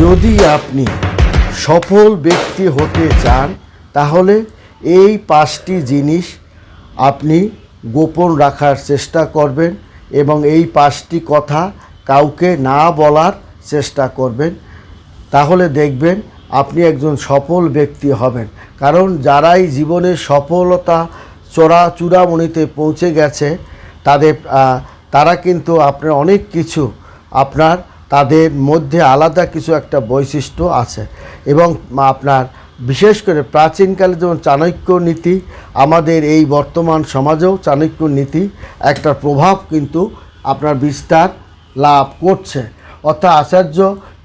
যদি আপনি সফল ব্যক্তি হতে চান, তাহলে এই পাঁচটি জিনিস আপনি গোপন রাখার চেষ্টা করবেন এবং এই পাঁচটি কথা কাউকে না বলার চেষ্টা করবেন। তাহলে দেখবেন আপনি একজন সফল ব্যক্তি হবেন। কারণ যারাই জীবনে সফলতা চোরা চূড়ামণিতে পৌঁছে গেছে, তাদের তারা কিন্তু আপনার অনেক কিছু আপনার তাদের মধ্যে আলাদা কিছু একটা বৈশিষ্ট্য আছে। এবং আপনার বিশেষ করে প্রাচীনকালে যেমন চাণক্য নীতি, আমাদের এই বর্তমান সমাজেও চাণক্য নীতি একটা প্রভাব কিন্তু আপনার বিস্তার লাভ করছে। অর্থাৎ আচার্য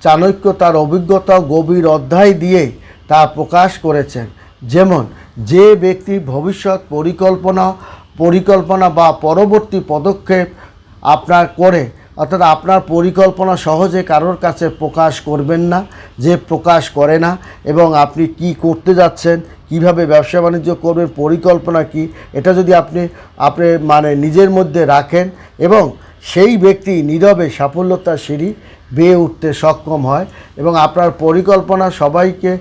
চাণক্য তার অভিজ্ঞতা গভীর অধ্যায় দিয়ে তা প্রকাশ করেছেন। যেমন, যে ব্যক্তি ভবিষ্যৎ পরিকল্পনা পরিকল্পনা বা পরবর্তী পদক্ষেপ আপনার করে অর্থাৎ আপনার পরিকল্পনা সহজে কারোর কাছে প্রকাশ করবেন না, যে প্রকাশ করে না, এবং আপনি কি করতে যাচ্ছেন, কীভাবে ব্যবসা বাণিজ্য করবেন, পরিকল্পনা কি, এটা যদি আপনি আপনি মানে নিজের মধ্যে রাখেন, এবং সেই ব্যক্তি নীরবে সাফল্যতার সিঁড়ি বেয়ে উঠতে সক্ষম হয় এবং আপনার পরিকল্পনা সবাইকে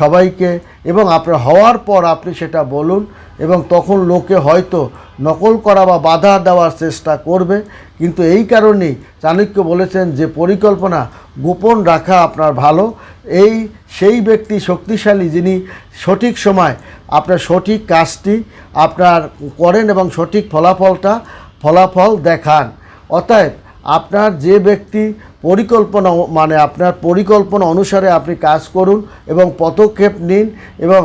সবাইকে এবং আপনার হওয়ার পর আপনি সেটা বলুন এবং তখন লোকে হয়তো নকল করা বা বাধা দেওয়ার চেষ্টা করবে। কিন্তু এই কারণেই চাণক্য বলেছেন যে পরিকল্পনা গোপন রাখা আপনার ভালো। এই, সেই ব্যক্তি শক্তিশালী যিনি সঠিক সময় আপনার সঠিক কাজটি আপনার করেন এবং সঠিক ফলাফলটা, ফলাফল দেখান। অতএব আপনার যে ব্যক্তি পরিকল্পনা মানে আপনার পরিকল্পনা অনুসারে আপনি কাজ করুন এবং পদক্ষেপ নিন এবং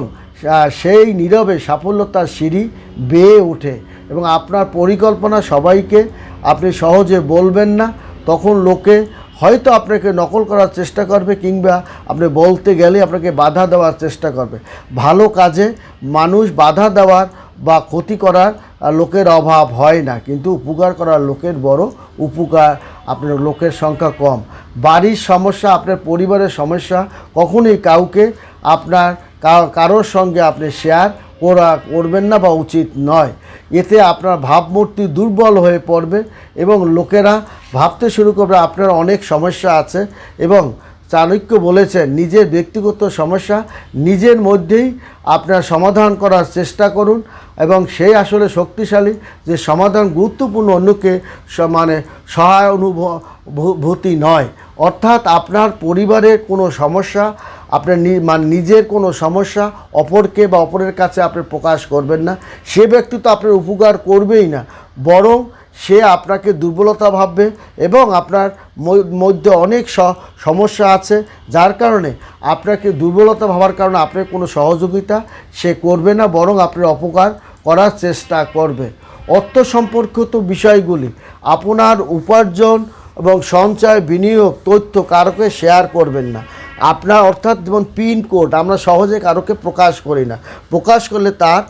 সেই নীরবে সাফল্যতার সিঁড়ি বেয়ে ওঠে এবং আপনার পরিকল্পনা সবাইকে আপনি সহজে বলবেন না। তখন লোকে হয়তো আপনাকে নকল করার চেষ্টা করবে কিংবা আপনি বলতে গেলে আপনাকে বাধা দেওয়ার চেষ্টা করবে। ভালো কাজে মানুষ বাধা দেওয়ার বা ক্ষতি করার লোকের অভাব হয় না, কিন্তু উপকার করার লোকের বড় উপকার, আপনার লোকের সংখ্যা কম। বাড়ির সমস্যা, আপনার পরিবারের সমস্যা, কখনোই কাউকে আপনার কারোর সঙ্গে আপনি শেয়ার করা, করবেন না বা উচিত নয়। এতে আপনার ভাবমূর্তি দুর্বল হয়ে পড়বে এবং লোকেরা ভাবতে শুরু করবে আপনার অনেক সমস্যা আছে এবং চাণক্য বলেছেন, নিজের ব্যক্তিগত সমস্যা নিজের মধ্যেই আপনার সমাধান করার চেষ্টা করুন এবং সেই আসলে শক্তিশালী যে সমাধান গুরুত্বপূর্ণ অন্যকে মানে সহায় অনুভূতি নয়। অর্থাৎ আপনার পরিবারের কোনো সমস্যা, আপনার মানে নিজের কোনো সমস্যা অপরকে বা অপরের কাছে আপনি প্রকাশ করবেন না। সে ব্যক্তি তো আপনার উপকার করবেই না। বরং সে আপনাকে দুর্বলতা ভাববে এবং আপনার মধ্যে অনেক সমস্যা আছে, যার কারণে আপনাকে দুর্বলতা ভাবার কারণে আপনার কোনো সহযোগিতা সে করবে না, বরং আপনার অপকার করার চেষ্টা করবে। অর্থ সম্পর্কিত বিষয়গুলি, আপনার উপার্জন এবং সঞ্চয়, বিনিয়োগ, তথ্য কারোকে শেয়ার করবেন না। আপনার অর্থাৎ যেমন পিন কোড আমরা সহজে কারোকে প্রকাশ করি না। প্রকাশ করলে তার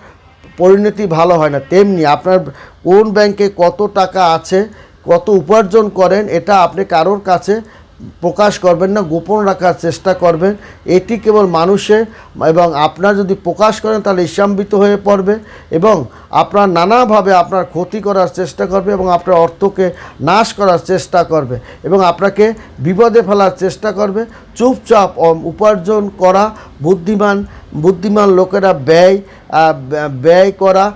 পরিণতি ভালো হয় না। তেমনি আপনার কোন ব্যাংকে কত টাকা আছে, কত উপার্জন করেন, এটা আপনি কারোর কাছে প্রকাশ করবেন না, গোপন রাখার চেষ্টা করবেন। এটি কেবল মানুষের এবং আপনার যদি প্রকাশ করেন, তাহলে ইসাম্বিত হয়ে পড়বে এবং আপনার নানাভাবে আপনার ক্ষতি করার চেষ্টা করবে এবং আপনার অর্থকে নাশ করার চেষ্টা করবে এবং আপনাকে বিপদে ফেলার চেষ্টা করবে। চুপচাপ উপার্জন করা বুদ্ধিমান বুদ্ধিমান লোকেরা ব্যয় ব্যয়- করা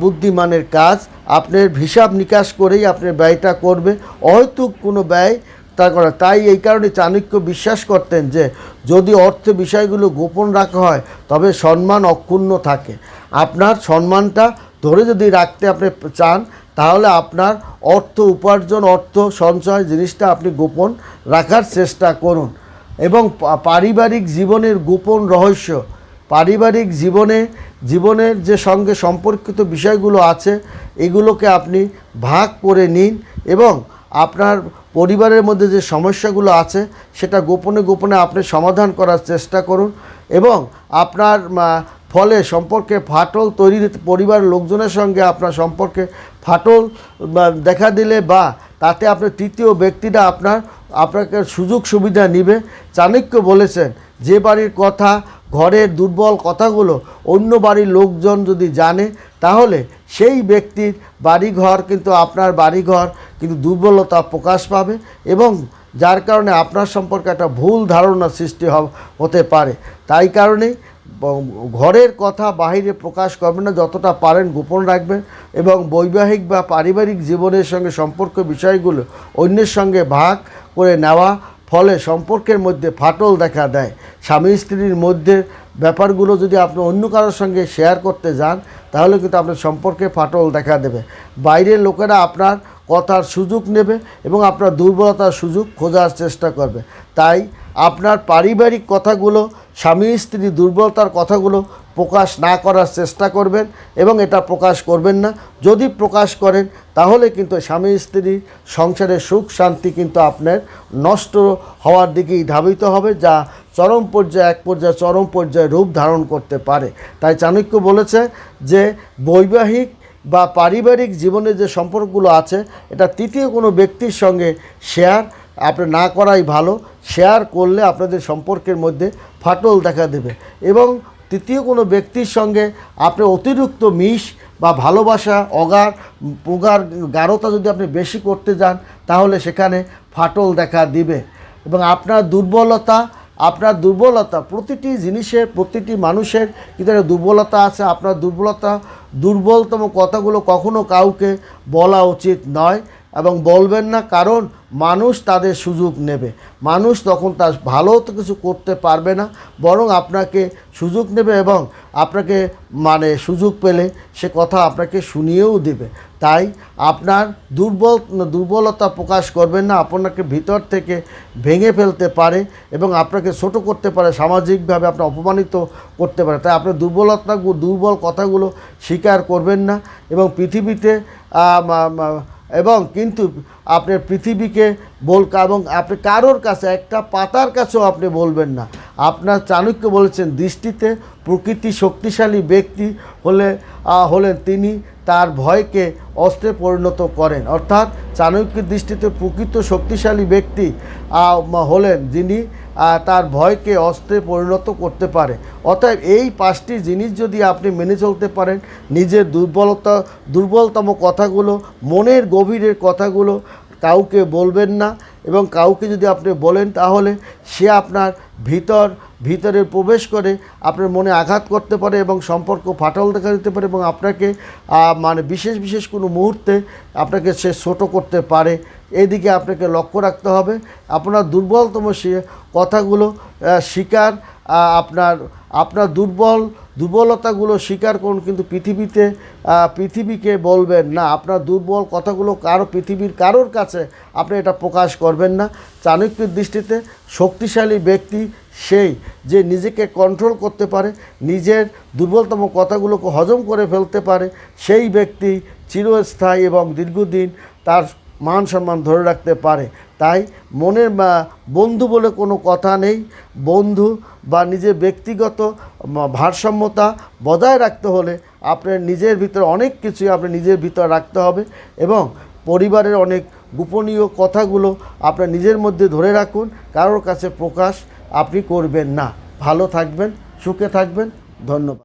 বুদ্ধিমানের কাজ, আপনার হিসাব নিকাশ করেই আপনি ব্যয়টা করবে। অহেতুক কোনো ব্যয় তা করা। তাই এই কারণে চাণক্য বিশ্বাস করতেন যে, যদি অর্থ বিষয়গুলো গোপন রাখা হয়, তবে সম্মান অক্ষুণ্ণ থাকে। আপনার সম্মানটা ধরে যদি রাখতে আপনি চান, তাহলে আপনার অর্থ উপার্জন, অর্থ সঞ্চয় জিনিসটা আপনি গোপন রাখার চেষ্টা করুন। এবং পারিবারিক জীবনের গোপন রহস্য পারিবারিক জীবনে, জীবনের যে সঙ্গে সম্পর্কিত বিষয়গুলো আছে, এগুলোকে আপনি ভাগ করে নিন এবং আপনার পরিবারের মধ্যে যে সমস্যাগুলো আছে, সেটা গোপনে গোপনে আপনি সমাধান করার চেষ্টা করুন এবং আপনার ফলে সম্পর্কে ফাটল তৈরি পরিবারের লোকজনের সঙ্গে আপনার সম্পর্কে ফাটল দেখা দিলে বা তাতে আপনার তৃতীয় ব্যক্তিরা আপনার, আপনাকে সুযোগ সুবিধা নিবে। চাণক্য বলেছেন, যে বাড়ির কথা ঘরের দুর্বল কথাগুলো অন্য বাড়ির লোকজন যদি জানে, তাহলে সেই ব্যক্তির বাড়িঘর কিন্তু আপনার বাড়িঘর কিন্তু দুর্বলতা প্রকাশ পাবে এবং যার কারণে আপনার সম্পর্কে একটা ভুল ধারণা সৃষ্টি হতে পারে। তাই কারণে ঘরের কথা বাহিরে প্রকাশ করবেন না, যতটা পারেন গোপন রাখবেন এবং বৈবাহিক বা পারিবারিক জীবনের সঙ্গে সম্পর্ক বিষয়গুলো অন্যের সঙ্গে ভাগ করে নেওয়া ফলে সম্পর্কের মধ্যে ফাটল দেখা দেয়। স্বামী স্ত্রীর মধ্যে ব্যাপারগুলো যদি আপনি অন্য কারোর সঙ্গে শেয়ার করতে যান, তাহলে কিন্তু আপনার সম্পর্কে ফাটল দেখা দেবে। বাইরের লোকেরা আপনার কথার সুযোগ নেবে এবং আপনার দুর্বলতার সুযোগ খোঁজার চেষ্টা করবে। তাই আপনার পারিবারিক কথাগুলো, স্বামী স্ত্রী দুর্বলতার কথাগুলো প্রকাশ না করার চেষ্টা করবেন এবং এটা প্রকাশ করবেন না। যদি প্রকাশ করেন, তাহলে কিন্তু স্বামী স্ত্রীর সংসারের সুখ শান্তি কিন্তু আপনার নষ্ট হওয়ার দিকেই ধাবিত হবে, যা চরম পর্যায়ে এক পর্যায়ে চরম পর্যায়ে রূপ ধারণ করতে পারে। তাই চাণক্য বলেছে যে, বৈবাহিক বা পারিবারিক জীবনে যে সম্পর্কগুলো আছে, এটা তৃতীয় কোনো ব্যক্তির সঙ্গে শেয়ার আপনি না করাই ভালো। শেয়ার করলে আপনাদের সম্পর্কের মধ্যে ফাটল দেখা দেবে এবং তৃতীয় কোনো ব্যক্তির সঙ্গে আপনি অতিরিক্ত মিশ বা ভালোবাসা অগার প্রগার গাঢ়তা যদি আপনি বেশি করতে যান, তাহলে সেখানে ফাটল দেখা দিবে। এবং আপনার দুর্বলতা আপনার দুর্বলতা প্রতিটি জিনিসের, প্রতিটি মানুষের কিন্তু একটা দুর্বলতা আছে। আপনার দুর্বলতা, দুর্বলতম কথাগুলো কখনো কাউকে বলা উচিত নয় এবং বলবেন না। কারণ মানুষ তাদের সুযোগ নেবে। মানুষ তখন তার ভালো তো কিছু করতে পারবে না, বরং আপনাকে সুযোগ নেবে এবং আপনাকে মানে সুযোগ পেলে সে কথা আপনাকে শুনিয়েও দেবে। তাই আপনার দুর্বল, দুর্বলতা প্রকাশ করবেন না, আপনাকে ভিতর থেকে ভেঙে ফেলতে পারে এবং আপনাকে ছোট করতে পারে, সামাজিকভাবে আপনার অপমানিত করতে পারে। তাই আপনার দুর্বলতা, দুর্বল কথাগুলো স্বীকার করবেন না এবং পৃথিবীতে এবং কিন্তু আপনার পৃথিবীকে বল এবং আপনি কারোর কাছে, একটা পাতার কাছেও আপনি বলবেন না। আপনার চাণক্য বলেছেন, দৃষ্টিতে প্রকৃতি শক্তিশালী ব্যক্তি হলে হলেন তিনি। তার ভয়কে অস্ত্রে পরিণত করেন। অর্থাৎ চাণক্যের দৃষ্টিতে প্রকৃত শক্তিশালী ব্যক্তি হলেন যিনি তার ভয়কে অস্ত্রে পরিণত করতে পারে। অতএব এই পাঁচটি জিনিস যদি আপনি মেনে চলতে পারেন, নিজের দুর্বলতা, দুর্বলতম কথাগুলো, মনের গভীরের কথাগুলো কাউকে বলবেন না এবং কাউকে যদি আপনি বলেন, তাহলে সে আপনার ভিতর ভিতরে প্রবেশ করে আপনার মনে আঘাত করতে পারে এবং সম্পর্ক ফাটল দেখা দিতে পারে এবং আপনাকে মানে বিশেষ বিশেষ কোনো মুহূর্তে আপনাকে সে ছোটো করতে পারে। এদিকে আপনাকে লক্ষ্য রাখতে হবে, আপনার দুর্বলতম সে কথাগুলো স্বীকার আপনার আপনার দুর্বল, দুর্বলতাগুলো স্বীকার করুন, কিন্তু পৃথিবীতে পৃথিবীকে বলবেন না। আপনার দুর্বল কথাগুলো কারও, পৃথিবীর কারোর কাছে আপনি এটা প্রকাশ করবেন না। চাণক্যের দৃষ্টিতে শক্তিশালী ব্যক্তি সেই যে নিজেকে কন্ট্রোল করতে পারে, নিজের দুর্বলতম কথাগুলোকে হজম করে ফেলতে পারে, সেই ব্যক্তি চিরস্থায়ী এবং দীর্ঘদিন তার মান সম্মান ধরে রাখতে পারে। তাই মনের বন্ধু বলে কোনো কথা নেই। বন্ধু বা নিজের ব্যক্তিগত ভারসাম্যতা বজায় রাখতে হলে আপনার নিজের ভিতরে অনেক কিছুই আপনি নিজের ভিতরে রাখতে হবে এবং পরিবারের অনেক গোপনীয় কথাগুলো আপনার নিজের মধ্যে ধরে রাখুন। কারোর কাছে প্রকাশ আপনি করবেন না। ভালো থাকবেন সুখে থাকবেন। ধন্যবাদ।